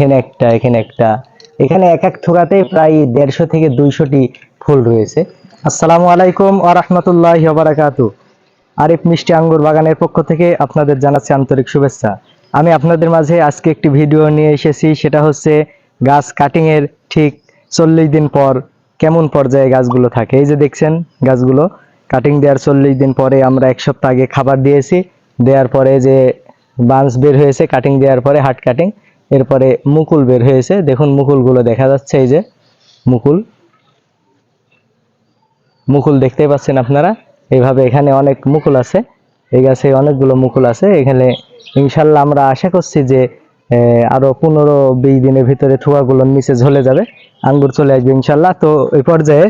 এখানে একটা এখানে একটা। এখানে এক এক থোকাতে প্রায় দেড়শো থেকে দুইশোটি ফুল রয়েছে। আসসালামু আলাইকুম আ রহমতুল্লাহ বারাকাতু। আরিফ মিষ্টি আঙ্গুর বাগানের পক্ষ থেকে আপনাদের জানাচ্ছি আন্তরিক শুভেচ্ছা। আমি আপনাদের মাঝে আজকে একটি ভিডিও নিয়ে এসেছি, সেটা হচ্ছে গাছ কাটিংয়ের ঠিক চল্লিশ দিন পর কেমন পর্যায়ে গাছগুলো থাকে। এই যে দেখছেন গাছগুলো, কাটিং দেওয়ার চল্লিশ দিন পরে আমরা এক সপ্তাহ আগে খাবার দিয়েছি, দেওয়ার পরে যে বাঞ্চ বের হয়েছে, কাটিং দেওয়ার পরে হাট কাটিং। এরপরে মুকুল বের হয়েছে। দেখুন মুকুলগুলো দেখা যাচ্ছে এই যে মুকুল। মুকুল দেখতেই পাচ্ছেন আপনারা? এইভাবে এখানে অনেক মুকুল আছে। এই গাছে অনেকগুলো মুকুল আছে। এখানে ইনশাল্লাহ আমরা আশা করছি যে আহ, আরও পনেরো বিশ দিনের ভিতরে থুয়াগুলোর নিচে ঝলে যাবে। আঙ্গুর চলে আসবে ইনশাল্লাহ। তো এই পর্যায়ে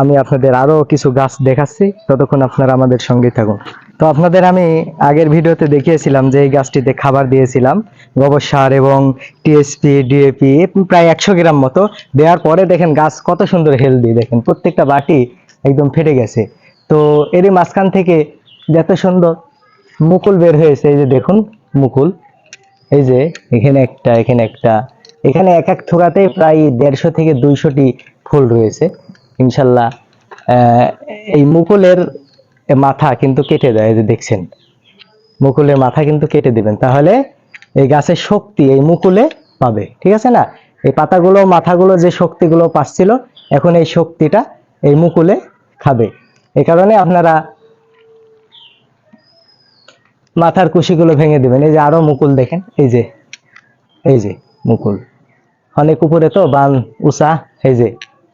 আমি আপনাদের আরও কিছু গাছ দেখাচ্ছি। ততক্ষণ আপনারা আমাদের সঙ্গেই থাকুন। তো আপনাদের আমি আগের ভিডিওতে দেখিয়েছিলাম যে এই গাছটিতে খাবার দিয়েছিলাম, গোবর সার এবং টিএসপি ডিএপি প্রায় একশো গ্রাম মতো। দেওয়ার পরে দেখেন গাছ কত সুন্দর হেলদি দেখেন প্রত্যেকটা বাটি একদম ফেটে গেছে। তো এরই মাঝখান থেকে যত সুন্দর মুকুল বের হয়েছে, এই যে দেখুন মুকুল। এই যে এখানে একটা এখানে একটা। এখানে এক এক থোকাতে প্রায় দেড়শো থেকে দুইশোটি ফুল রয়েছে। ইনশাল্লাহ এই মুকুলের মাথা কিন্তু কেটে দেয় যে দেখছেন। মুকুলের মাথা কিন্তু কেটে দিবেন, তাহলে এই গাছের শক্তি এই মুকুলে পাবে, ঠিক আছে না? এই পাতাগুলো, মাথাগুলো যে শক্তিগুলো পাচ্ছিল, এখন এই শক্তিটা এই মুকুলে খাবে। এই কারণে আপনারা মাথার কুশিগুলো ভেঙে দিবেন। এই যে আরও মুকুল দেখেন, এই যে এই যে মুকুল। অনেক উপরে তো বান উষা এই যে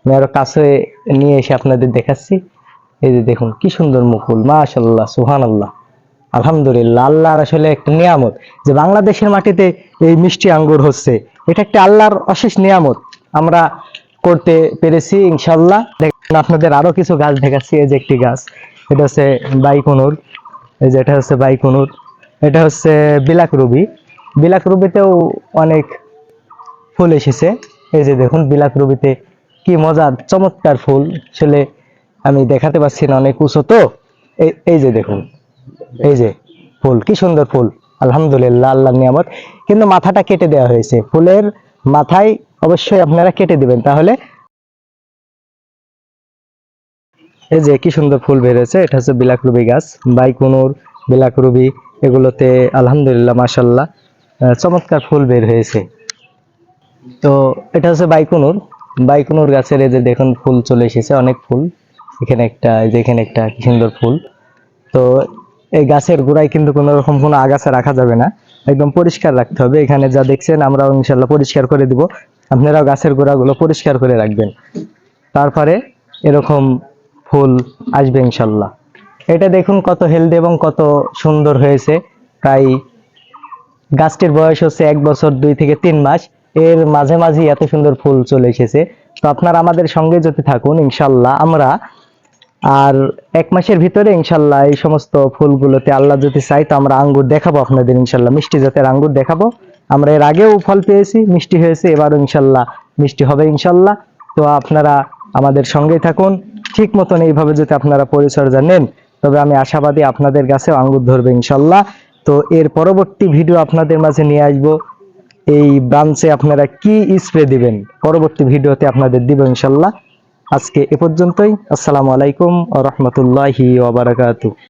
আমি আরও কাছে নিয়ে এসে আপনাদের দেখাচ্ছি। এই যে দেখুন, কি সুন্দর মুকুল মাশাল্লাহ সুহান আল্লাহ আলহামদুলিল্লাহ, আল্লাহর আসলে একটা নিয়ামত। যে বাংলাদেশের মাটিতে এই মিষ্টি আঙ্গুর হচ্ছে, এটা একটা আল্লাহর অশেষ নিয়ামত। আমরা করতে পেরেছি ইনশাল্লাহ দেখেন, আপনাদের আরও কিছু গাছ দেখাচ্ছি, এই যে একটি গাছ। এটা হচ্ছে বাইকুনুর। এই যে এটা হচ্ছে বাইকুনুর। এটা হচ্ছে বিলাক রুবি। বিলাক রুবিতেও অনেক ফুল এসেছে। এই যে দেখুন, বিলাক রুবিতে কি মজার চমৎকার ফুল। আসলে আমি দেখাতে পাচ্ছি না, অনেক উঁচু তো। এই যে দেখুন, এই যে ফুল, কি সুন্দর ফুল। আলহামদুলিল্লাহ, আল্লাহর নিয়ামত। কিন্তু মাথাটা কেটে দেওয়া হয়েছে। ফুলের মাথায় অবশ্যই আপনারা কেটে দিবেন, তাহলে এই যে কি সুন্দর ফুল বেরোছে এটা হচ্ছে বিলাক রুবি গাছ, বাইকুনুর, বিলাকরুবি, এগুলোতে আলহামদুলিল্লাহ মাসাল্লাহ চমৎকার ফুল বের হয়েছে। তো এটা হচ্ছে বাইকুনুর বাইকুনুর গাছের এই যে দেখুন ফুল চলে এসেছে, অনেক ফুল। এখানে একটা, এই যে এখানে একটা সুন্দর ফুল। তো এই গাছের গোড়ায় কিন্তু কোনো রকম কোনো আগাছা রাখা যাবে না। একদম পরিষ্কার রাখতে হবে। এখানে যা দেখছেন আমরা ইনশাল্লাহ পরিষ্কার করে দিব। আপনারাও গাছের গোড়াগুলো পরিষ্কার করে রাখবেন। তারপরে এরকম ফুল আসবে ইনশাল্লাহ। এটা দেখুন কত হেলদি এবং কত সুন্দর হয়েছে। প্রায় গাছটির বয়স হচ্ছে এক বছর দুই থেকে তিন মাস। এর মাঝে মাঝে এত সুন্দর ফুল চলে এসেছে। তো আপনারা আমাদের সঙ্গে যদি থাকুন, ইনশাল্লাহ আমরা আর এক মাসের ভিতরে ইনশাল্লাহ এই সমস্ত ফুলগুলোতে আল্লাহ যদি চাই তো আমরা আঙ্গুর দেখাবো আপনাদের ইনশাল্লাহ। মিষ্টি জাতের আঙ্গুর দেখাবো। আমরা এর আগেও ফল পেয়েছি, মিষ্টি হয়েছে, এবারও ইনশাল্লাহ মিষ্টি হবে ইনশাল্লাহ। তো আপনারা আমাদের সঙ্গেই থাকুন। ঠিক মতন এইভাবে যদি আপনারা পরিচর্যা নেন, তবে আমি আশাবাদী আপনাদের কাছেও আঙ্গুর ধরবে ইনশাল্লাহ। তো এর পরবর্তী ভিডিও আপনাদের মাঝে নিয়ে আসব। এই ব্রাঞ্চে আপনারা কি স্প্রে দিবেন? পরবর্তী ভিডিওতে আপনাদের দিব ইনশাল্লাহ। আজকে এ পর্যন্তই। আসসালামু আলাইকুম রহমতুল্লাহি